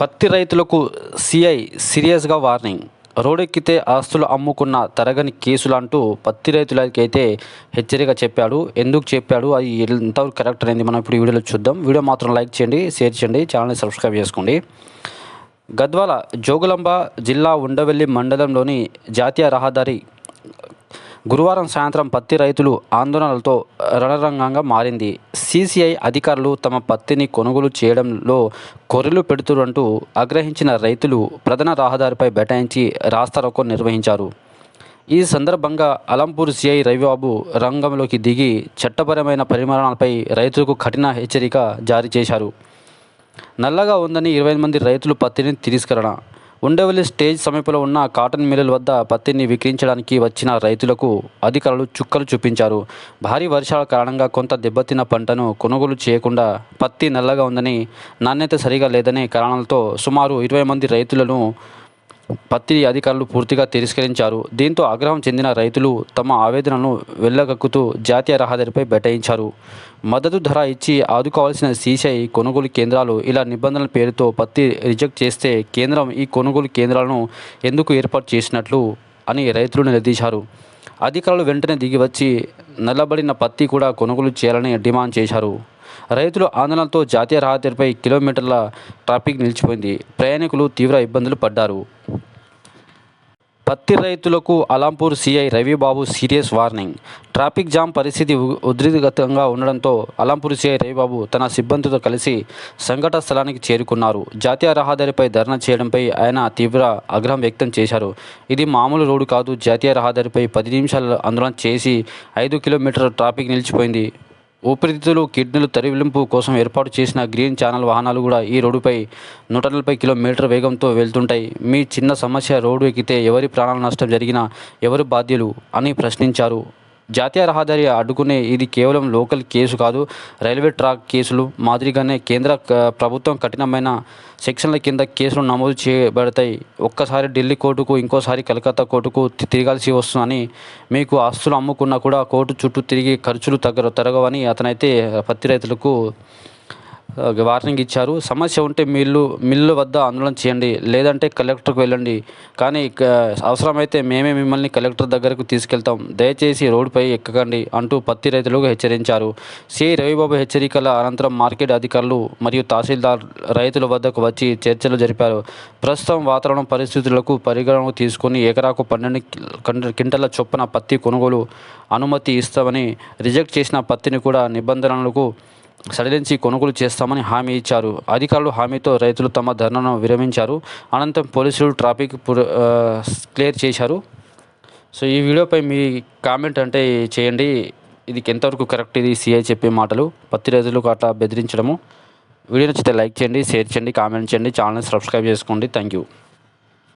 పత్తి రైతులకు సిఐ సీరియస్గా వార్నింగ్. రోడెక్కితే ఆస్తులు అమ్ముకున్న తరగని కేసులు అంటూ పత్తి రైతులకైతే హెచ్చరిక చెప్పాడు. ఎందుకు చెప్పాడు? అది ఎంతవరకు కరెక్ట్ అనేది మనం ఇప్పుడు వీడియోలో చూద్దాం. వీడియో మాత్రం లైక్ చేయండి షేర్ చేయండి ఛానల్ని సబ్స్క్రైబ్ చేసుకోండి. గద్వాల జోగులాంబ జిల్లా ఉండవెల్లి మండలంలోని జాతీయ రహదారి గురువారం సాయంత్రం పత్తి రైతులు ఆందోళనలతో రణరంగంగా మారింది. సీసీఐ అధికారులు తమ పత్తిని కొనుగోలు చేయడంలో కొర్రెలు పెడుతున్నట్టు ఆగ్రహించిన రైతులు ప్రధాన రహదారిపై బైఠాయించి రాస్తారోకో నిర్వహించారు. ఈ సందర్భంగా అలంపూర్ సిఐ రవిబాబు రంగంలోకి దిగి చట్టపరమైన పరిమాణాలపై రైతులకు కఠిన హెచ్చరిక జారీ చేశారు. నల్లగా ఉందని ఇరవై మంది రైతులు పత్తిని తిరస్కరణ ఉండవల్లి స్టేజ్ సమీపంలో ఉన్న కాటన్ మిల్లుల వద్ద పత్తిని విక్రయించడానికి వచ్చిన రైతులకు అధికారులు చుక్కలు చూపించారు. భారీ వర్షాల కారణంగా కొంత దెబ్బతిన్న పంటను కొనుగోలు చేయకుండా పత్తి నల్లగా ఉందని నాణ్యత సరిగా లేదనే కారణాలతో సుమారు ఇరవై మంది రైతులను పత్తి అధికారులు పూర్తిగా తిరస్కరించారు. దీంతో ఆగ్రహం చెందిన రైతులు తమ ఆవేదనను వెళ్ళగక్కుతూ జాతీయ రహదారిపై బైఠాయించారు మద్దతు ధర ఇచ్చి ఆదుకోవాల్సిన సీసీఐ కొనుగోలు కేంద్రాలు ఇలా నిబంధనల పేరుతో పత్తి రిజెక్ట్ చేస్తే కేంద్రం ఈ కొనుగోలు కేంద్రాలను ఎందుకు ఏర్పాటు చేసినట్లు అని రైతులు నిలదీశారు అధికారులు వెంటనే దిగి వచ్చి నల్లబడిన పత్తి కూడా కొనుగోలు చేయాలని డిమాండ్ చేశారు. రైతులు ఆందోళనతో జాతీయ రహదారిపై కిలోమీటర్ల ట్రాఫిక్ నిలిచిపోయింది. ప్రయాణికులు తీవ్ర ఇబ్బందులు పడ్డారు. పత్తి రైతులకు Alampur CI Ravibabu serious warning. Traffic jam పరిస్థితి ఉ- ఉండడంతో అలంపూర్ సీఐ రవిబాబు తన సిబ్బందితో కలిసి సంఘటన స్థలానికి చేరుకున్నారు. జాతీయ రహదారిపై ధర్నా చేయడంపై ఆయన తీవ్ర ఆగ్రహం వ్యక్తం చేశారు. ఇది మామూలు రోడ్డు కాదు జాతీయ రహదారిపై పది నిమిషాలు ఆందోళన చేసి ఐదు కిలోమీటర్ల ట్రాఫిక్ నిలిచిపోయింది. ఊపిరితిత్తులు కిడ్నీలు తరలింపు కోసం ఏర్పాటు చేసిన గ్రీన్ ఛానల్ వాహనాలు కూడా ఈ రోడ్డుపై నూట నలభై కిలోమీటర్ వేగంతో వెళ్తుంటాయి. మీ చిన్న సమస్య రోడ్డు ఎక్కితే ఎవరి ప్రాణాల నష్టం జరిగినా ఎవరు బాధ్యులు అని ప్రశ్నించారు. జాతీయ రహదారి అడ్డుకునే ఇది కేవలం లోకల్ కేసు కాదు రైల్వే ట్రాక్ కేసులు మాదిరిగానే కేంద్ర ప్రభుత్వం కఠినమైన సెక్షన్ల కింద కేసులు నమోదు చేయబడతాయి. ఒక్కసారి ఢిల్లీ కోర్టుకు ఇంకోసారి కలకత్తా కోర్టుకు తిరగాల్సి వస్తుందని మీకు ఆస్తులు అమ్ముకున్నా కూడా కోర్టు చుట్టూ తిరిగి ఖర్చులు తగ్గ తరగవని అతనైతే పత్తి రైతులకు వార్నింగ్ ఇచ్చారు. సమస్య ఉంటే మిల్లు మిల్లు వద్ద ఆందోళన చేయండి. లేదంటే కలెక్టర్కు వెళ్ళండి. కానీ అవసరమైతే మేమే మిమ్మల్ని కలెక్టర్ దగ్గరకు తీసుకెళ్తాం. దయచేసి రోడ్డుపై ఎక్కకండి అంటూ పత్తి రైతులకు హెచ్చరించారు. సిఐ రవిబాబు హెచ్చరికల అనంతరం మార్కెట్ అధికారులు మరియు తహసీల్దార్ రైతుల వద్దకు వచ్చి చర్చలు జరిపారు. ప్రస్తుతం వాతావరణ పరిస్థితులకు పరిగణన తీసుకొని ఎకరాకు పన్నెండు కింటల చొప్పున పత్తి కొనుగోలు అనుమతి ఇస్తామని రిజెక్ట్ చేసిన పత్తిని కూడా నిబంధనలకు సడలించి కొనుగోలు చేస్తామని హామీ ఇచ్చారు. అధికారులు హామీతో రైతులు తమ ధర్నాను విరమించారు. అనంతరం పోలీసులు ట్రాఫిక్ క్లియర్ చేశారు. సో ఈ వీడియోపై మీ కామెంట్ అంటే చేయండి. ఇది ఎంతవరకు కరెక్ట్? ఇది సిఐ చెప్పే మాటలు. పత్తి రైతులకు అట్లా బెదిరించడము. వీడియో నచ్చితే లైక్ చేయండి షేర్ చేయండి కామెంట్ చేయండి. ఛానల్ని సబ్స్క్రైబ్ చేసుకోండి. Thank you